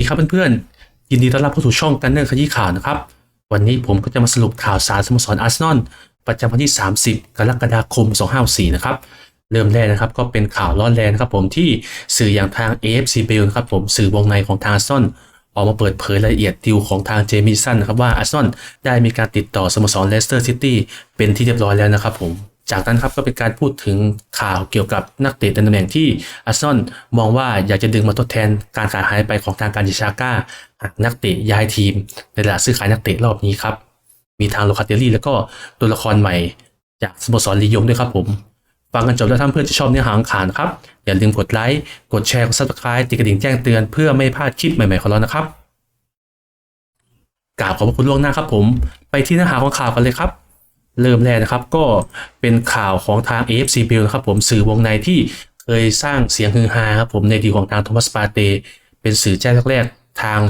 ดีครับเพื่อนๆ ยินดีต้อนรับเข้าสู่ช่องกันเนอร์ขยี้ข่าวนะครับ วันนี้ผมก็จะมาสรุปข่าวสารสโมสรอาร์เซนอลประจำวันที่ 30 กรกฎาคม 2564นะครับ เริ่มแรกนะครับก็เป็นข่าวร้อนแรงนะครับผมที่สื่ออย่างทาง AFC b e l นะครับผมสื่อวงในของทางอาร์เซนอลออกมาเปิดเผยรายละเอียดดิวของทางเจมี่สันนะครับว่าอาร์เซนอลได้มีการติดต่อสโมสรเลสเตอร์ซิตี้เป็นที่เรียบร้อยแล้วนะครับผม จากนั้นครับก็เป็นการพูดถึงข่าวเกี่ยวกับนักเตะตำแหน่งที่อาร์เซนอลมองว่าอยากจะดึงมาทดแทนการขาดหายไปของทางการดิชาก้าหากนักเตะย้ายทีม ในตลาดซื้อขายนักเตะรอบนี้ครับ มีทางโลคาเตลลี่แล้วก็ตัวละครใหม่ จากสโมสรลียงด้วยครับผมฟังกันจบแล้วท่านเพื่อนจะชอบเนื้อหาของข่าวนะครับ อย่าลืมกดไลค์กดแชร์กดซับสไครต์ติดกระดิ่งแจ้งเตือนเพื่อไม่พลาดคลิปใหม่ๆของเรานะครับกราบขอบพระคุณล่วงหน้าครับผม ไปที่เนื้อหาของข่าวกันเลยครับ เริ่มแรกนะครับก็เป็นข่าวของทาง AFC b i l นะครับผมสื่อวงในที่เคยสร้างเสียงฮือฮาครับผมในดีของทางโทมัสปาเตเป็นสื่อแจ้งแรกทาง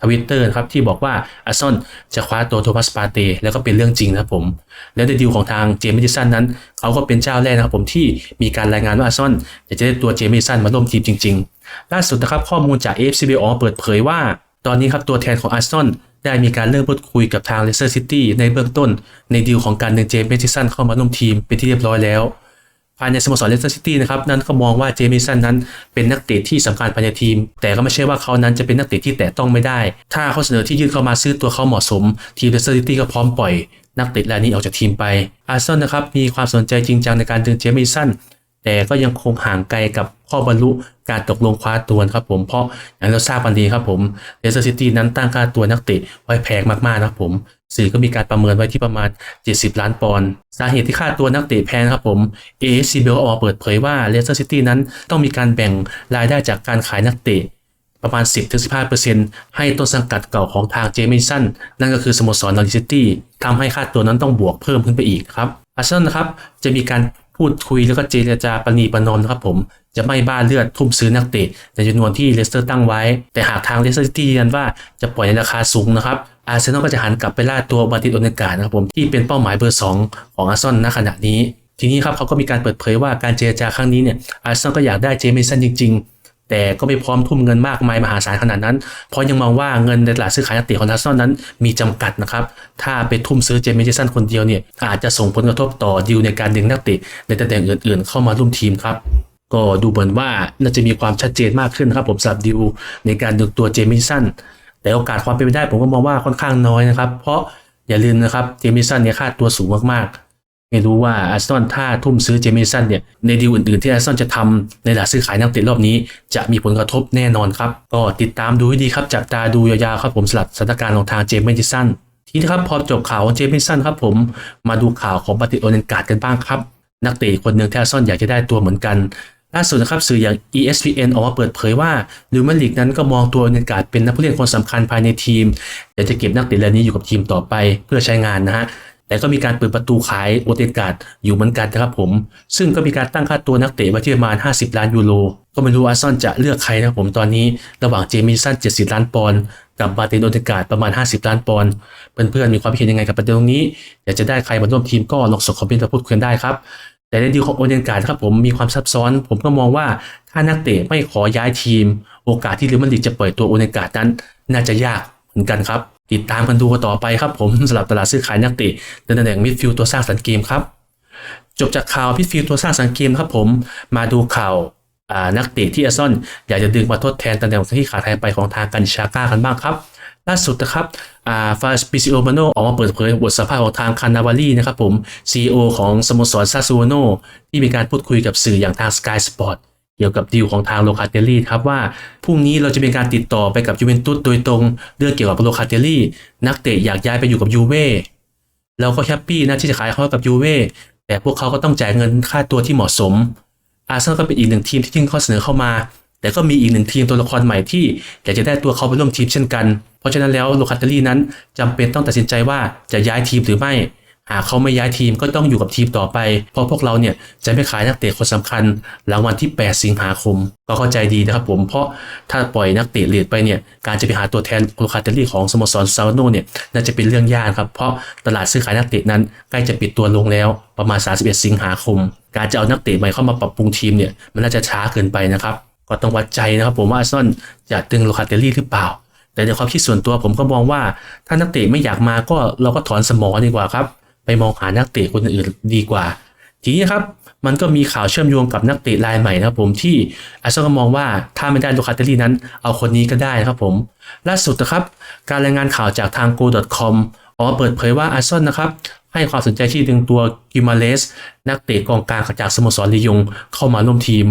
ทวิตเตอร์นะครับที่บอกว่าอาร์ซอนจะคว้าตัวโทมัสปาเตแล้วก็เป็นเรื่องจริงนะครับผม แล้วในดีลของทางเจมส์ดิสันนั้นเขาก็เป็นเจ้าแรกนะครับผมที่มีการรายงานว่าอาร์ซอนจะได้ตัวเจมส์ดิสันมาร่วมทีมจริง ๆ ล่าสุดนะครับข้อมูลจาก AFC b i l ออกมาเปิดเผยว่า ตอนนี้ครับตัวแทนของอาร์ซอน ได้มีการเริ่มพูดคุยกับทางเลสเตอร์ซิตี้ในเบื้องต้นในดีลของการดึงเจมส์เบติสันเข้ามาร่วมทีมเป็นที่เรียบร้อยแล้ว ภายในสโมสรเลสเตอร์ซิตี้นะครับนั่นก็มองว่าเจมี่สันนั้นเป็นนักเตะที่สำคัญภายในทีม แต่ก็ไม่ใช่ว่าเขานั้นจะเป็นนักเตะที่แตะต้องไม่ได้ ถ้าเขาเสนอที่ยื่นเข้ามาซื้อตัวเขาเหมาะสม ทีมเลสเตอร์ซิตี้ก็พร้อมปล่อย นักเตะรายนี้ออกจากทีมไปอาร์เซนอลนะครับมีความสนใจจริงจังในการดึงเจมี่สัน แต่ก็ยังคงห่างไกลกับข้อบรรลุการตกลงคว้าตัวครับผม เพราะอย่างเราทราบกันดีครับผมเลสเตอร์ซิตี้นั้นตั้งค่าตัวนักเตะไว้แพงมากๆนะครับผมสื่อก็มีการประเมินไว้ที่ประมาณ 70 ล้านปอนด์สาเหตุที่ค่าตัวนักเตะแพงครับผม AFC b e l ออกมาเปิดเผยว่าเลสเตอร์ซิตี้นั้นต้องมีการแบ่งรายได้จากการขายนักเตะประมาณ 10-15%ให้ต้นสังกัดเก่าของทางเจมี่สันนั่นก็คือสโมสรนอริซิตี้ทำให้ค่าตัวนั้นต้องบวกเพิ่มขึ้นไปอีกครับอาร์เซนอลนะครับจะมีการ พูดคุยแล้วก็เจรจาปณีประนอมนะครับผมจะไม่บ้าเลือดทุ่มซื้อนักเตะในจำนวนที่เลสเตอร์ตั้งไว้ แต่หากทางเลสเตอร์ซิตี้ยืนยันว่าจะปล่อยในราคาสูงนะครับอาร์เซนอลก็จะหันกลับไปล่าตัวบาติโอเนกานะครับผมที่เป็นเป้าหมายเบอร์ 2 ของอาร์เซนอลณขณะนี้ ทีนี้ครับเขาก็มีการเปิดเผยว่าการเจรจาครั้งนี้เนี่ยอาร์เซนอลก็อยากได้เจมี่สันจริงๆ แต่ก็ไม่พร้อมทุ่มเงินมากมายมหาศาลขนาดนั้น เพราะยังมองว่าเงินในตลาดซื้อขายนักเตะของอาร์เซนอลนั้นมีจำกัดนะครับ ถ้าไปทุ่มซื้อเจมี่สันคนเดียวเนี่ยอาจจะส่งผลกระทบต่อดีลในการดึงนักเตะในตำแหน่งอื่น ๆ เข้ามาร่วมทีมครับก็ดูเหมือนว่าน่าจะมีความชัดเจนมากขึ้นครับผมสำหรับดิวในการดึงตัวเจมี่สันแต่โอกาสความเป็นไปได้ผมก็มองว่าค่อนข้างน้อยนะครับ เพราะอย่าลืมนะครับเจมี่สันเนี่ยค่าตัวสูงมากๆ ไม่รู้ว่าอาร์เซนอลถ้าทุ่มซื้อเจมี่สันเนี่ยในดีลอื่นๆที่อาร์เซนอลจะทำในตลาดซื้อขายนักเตะรอบนี้ จะมีผลกระทบแน่นอนครับ ก็ติดตามดูให้ดีครับจับตาดูยาวๆครับผมสลับสถานการณ์ของทางเจมี่สันทีนี้ครับพอจบข่าวของเจมี่สันครับผมมาดูข่าวของปฏิโอเนนการ์ดกันบ้างครับนักเตะคนหนึ่งที่อาร์เซนอลอยากจะได้ตัวเหมือนกันล่าสุดนะครับสื่ออย่าง ESPN ออกมาเปิดเผยว่าลิวมาลิกนั้นก็มองตัวเนการ์ดเป็นนักผู้เล่นคนสำคัญภายในทีมอยากจะเก็บนักเตะเหล่านี้อยู่กับทีมต่อไปเพื่อใช้งานนะฮะ แต่ก็มีการเปิดประตูขายโอเตการ์ดอยู่เหมือนกันนะครับผม ซึ่งก็มีการตั้งค่าตัวนักเตะไว้ที่ประมาณ 50 ล้านยูโร ก็ไม่รู้อาร์ซอลจะเลือกใครนะครับผมตอนนี้ระหว่างเจมี่สัน 70 ล้านปอนด์กับมาร์ตินโอเตการ์ดประมาณ 50 ล้านปอนด์เพื่อนๆมีความคิดเห็นยังไงกับประเด็นตรงนี้อยากจะได้ใครมาร่วมทีมก็ลองส่งคอมเมนต์มาพูดคุยกันได้ครับแต่ในดีลของโอเดนการ์ดครับผมมีความซับซ้อน ผมก็มองว่าถ้านักเตะไม่ขอย้ายทีม โอกาสที่เรอัลมาดริดจะเปล่อยตัวโอเดนการ์ดนั้น น่าจะยากเหมือนกันครับ ติดตามกันดูกันต่อไปครับผมสำหรับตลาดซื้อขายนักเตะในตำแหน่งมิดฟิลด์ตัวสร้างสรรค์เกมครับ จบจากข่าวมิดฟิลด์ตัวสร้างสรรค์เกมครับผมมาดูข่าวนักเตะที่อาร์ซอลอยากจะดึงมาทดแทนตำแหน่งที่ขาดหายไปของทางกันชาก้ากันบ้างครับล่าสุดนะครับฟาสปิซิโอมาโนออกมาเปิดเผยบทสัมภาษณ์ของทางคานาวารีนะครับผม CEO ของสโมสรซาซูโนที่มีการพูดคุยกับสื่ออย่างทาง Sky Sport เกี่ยวกับดีลของทางโลคาเตลลี่ครับว่าพรุ่งนี้เราจะมีการติดต่อไปกับยูเวนตุสโดยตรงเรื่องเกี่ยวกับโลคาเตลลี่นักเตะอยากย้ายไปอยู่กับยูเว่เราก็แฮปปี้นะที่จะขายเขากับยูเว่แต่พวกเขาก็ต้องจ่ายเงินค่าตัวที่เหมาะสม อาร์เซนอลก็เป็นอีกหนึ่งทีมที่ยื่นข้อเสนอเข้ามา แต่ก็มีอีกหนึ่งทีมตัวละครใหม่ที่อยากจะได้ตัวเขาไปร่วมทีมเช่นกัน เพราะฉะนั้นแล้วโลคาเตลี่นั้นจำเป็นต้องตัดสินใจว่าจะย้ายทีมหรือไม่ หากเขาไม่ย้ายทีมก็ต้องอยู่กับทีมต่อไป เพราะพวกเราเนี่ยจะไม่ขายนักเตะคนสำคัญหลังวันที่ 8 สิงหาคม ก็เข้าใจดีนะครับผม เพราะถ้าปล่อยนักเตะเลียดไปเนี่ย การจะไปหาตัวแทนโลคาเตลี่ของสโมสรซาวโนเนี่ยน่าจะเป็นเรื่องยากครับ เพราะตลาดซื้อขายนักเตะนั้นใกล้จะปิดตัวลงแล้วประมาณ 31 สิงหาคม การจะเอานักเตะใหม่เข้ามาปรับปรุงทีมเนี่ยมันน่าจะช้าเกินไปนะครับ ก็ต้องวัดใจนะครับผมว่าอาร์เซนอลจะดึงโลคาเตลลี่หรือเปล่าแต่ในความคิดส่วนตัวผมก็มองว่า ถ้านักเตะไม่อยากมาก็เราก็ถอนสมอดีกว่าครับ ไปมองหานักเตะคนอื่นดีกว่า ทีนี้ครับมันก็มีข่าวเชื่อมโยงกับนักเตะรายใหม่นะครับผมที่อาร์เซนอลก็มองว่าถ้าไม่ได้โลคาเตลลี่นั้น เอาคนนี้ก็ได้นะครับผม ล่าสุดนะครับ การรายงานข่าวจากทาง go.com ออกมาเปิดเผยว่าอาร์เซนอลนะครับให้ความสนใจที่ดึงตัวกิมาเลส นักเตะกองกลางจากสโมสรลียงเข้ามาร่วมทีม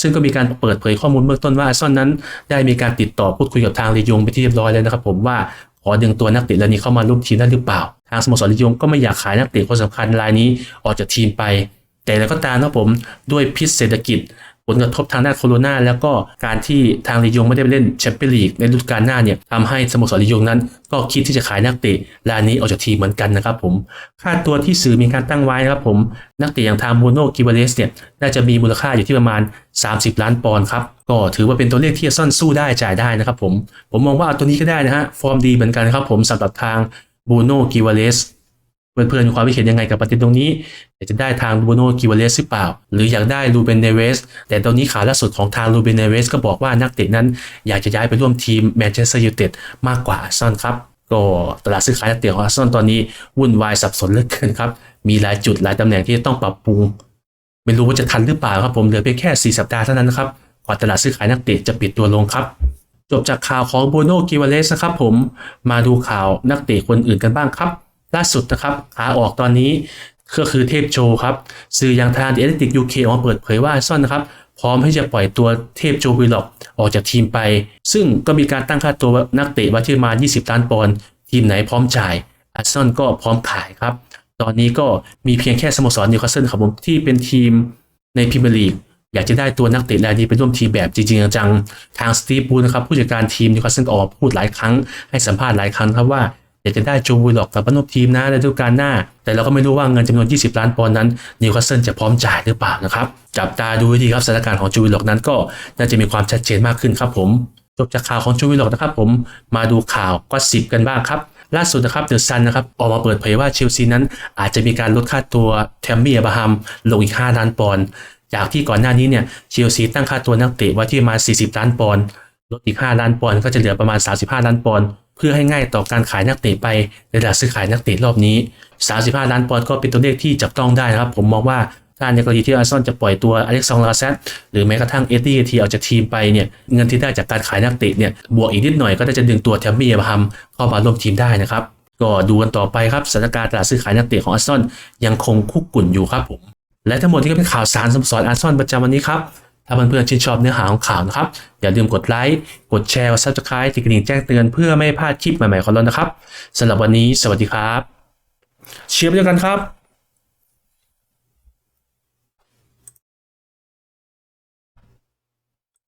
ซึ่งก็มีการเปิดเผยข้อมูลเบื้องต้นว่าอาร์เซนอลนั้น ได้มีการติดต่อพูดคุยกับทางลียงไปที่เรียบร้อยแล้วนะครับผมว่าขอดึงตัวนักเตะรายนี้เข้ามาร่วมทีมได้หรือเปล่าางสโมสรลียงก็ไม่อยากขายนักเตะคนสำคัญรายนี้ออกจากทีมไป แต่แล้วก็ตามนะครับผมด้วยพิษเศรษฐกิจ ผลกระทบทางด้านโควิดแล้วก็การที่ทางลียงไม่ได้ไปเล่นแชมเปี้ยนลีกในฤดูกาลหน้าเนี่ยทำให้สโมสรลียงนั้น ก็คิดที่จะขายนักเตะรายนี้ออกจากทีมเหมือนกันนะครับผมค่าตัวที่สื่อมีการตั้งไว้นะครับผมนักเตะอย่างทางบูโนกิบาเลสเนี่ยน่าจะมีมูลค่าอยู่ที่ประมาณ 30 ล้านปอนด์ครับก็ถือว่าเป็นตัวเลขที่ซ่อนสู้ได้จ่ายได้นะครับผมผมมองว่าเอาตัวนี้ก็ได้นะฮะฟอร์มดีเหมือนกันครับผมสำหรับทาง บูโน่กิบาเลสเพื่อนๆความคิดเห็นยังไงกับประเด็นตรงนี้อยากจะได้ทางบูโน่กิวาเลสหรือเปล่า หรืออยากได้ลูเบนเนเวสแต่ตอนนี้ข่าวล่าสุดของทางลูเบนเนเวสก็บอกว่านักเตะนั้น อยากจะย้ายไปร่วมทีมแมนเชสเตอร์ยูไนเต็ดมากกว่าอาร์เซนอลครับก็ตลาดซื้อขายนักเตะของอาร์เซนอลตอนนี้วุ่นวายสับสนเหลือเกินครับ มีหลายจุดหลายตำแหน่งที่ต้องปรับปรุง ไม่รู้ว่าจะทันหรือเปล่าครับผมเหลือเพียงแค่ 4 สัปดาห์เท่านั้นนะครับก่อนตลาดซื้อขายนักเตะจะปิดตัวลงครับ จบจากข่าวของโบโนกิวาเลสนะครับผม มาดูข่าวนักเตะคนอื่นกันบ้างครับ ล่าสุดนะครับขาออกตอนนี้ก็คือเทพโจครับสื่ออย่างทางเอเลติกยูเคออกมาเปิดเผยว่าอาร์เซนอลนะครับ พร้อมที่จะปล่อยตัวเทพโจวิลล็อกออกจากทีมไป ซึ่งก็มีการตั้งค่าตัวนักเตะไว้ที่มา 20 ล้านปอนด์ทีมไหนพร้อมจ่ายอาร์เซนอลก็พร้อมขายครับ ตอนนี้ก็มีเพียงแค่สโมสรนิวคาสเซิลครับผมที่เป็นทีมในพรีเมียร์ลีก อยากจะได้ตัวนักเตะรายนี้ไปร่วมทีมแบบจริงๆจังๆทางสตีฟบูนะครับผู้จัดการทีมนิวคาสเซิลออกมาพูดหลายครั้งให้สัมภาษณ์หลายครั้งครับว่าอยากจะได้โจวูล็อกกับมาร่วมทีมนะในฤดูกาลหน้า แต่เราก็ไม่รู้ว่าเงินจำนวน 20 ล้านปอนด์นั้นนิวคาสเซิลจะพร้อมจ่ายหรือเปล่านะครับ จับตาดูดีครับสถานการณ์ของโจวูล็อกนั้นก็น่าจะมีความชัดเจนมากขึ้นครับผมจบจากข่าวของโจวูล็อกนะครับผมมาดูข่าวก็สิบกันบ้างครับล่าสุดนะครับเดอะซันนะครับออกมาเปิดเผยว่าเชลซีนั้นอาจจะมีการลดค่าตัวแทมมี่อับราฮัมลงอีก 5 ล้านปอนด์ จากที่ก่อนหน้านี้เนี่ยเชลซีตั้งค่าตัวนักเตะไว้ที่มา 40 ล้านปอนด์ลดอีก 5 ล้านปอนด์ก็จะเหลือประมาณ 35 ล้านปอนด์เพื่อให้ง่ายต่อการขายนักเตะไปในตลาดซื้อขายนักเตะรอบนี้ 35 ล้านปอนด์ก็เป็นตัวเลขที่จับต้องได้นะครับ ผมมองว่าถ้าในกรณีที่อาร์ซอลจะปล่อยตัวอเล็กซานดร์ลาเซตหรือแม้กระทั่งเอ็ดดี้ทีออกจากทีมไปเนี่ยเงินที่ได้จากการขายนักเตะเนี่ยบวกอีกนิดหน่อยก็น่าจะดึงตัวแทมมี่อับรฮัมเข้ามาร่วมทีมได้นะครับ ก็ดูกันต่อไปครับสถานการณ์ตลาดซื้อขายนักเตะของอาร์ซอลยังคงคุกกุ่นอยู่ครับผม และทั้งหมดนี้ก็เป็นข่าวสารสมสรอาร์ซอนประจำวันนี้ครับ ถ้าเพื่อนๆชื่นชอบเนื้อหาของข่าวนะครับ อย่าลืมกดไลค์กดแชร์กดซับสไครต์ติดกระดิ่งแจ้งเตือนเพื่อไม่พลาดคลิปใหม่ๆของเรานะครับสำหรับวันนี้ สวัสดีครับ เชียร์ไปด้วยกันครับ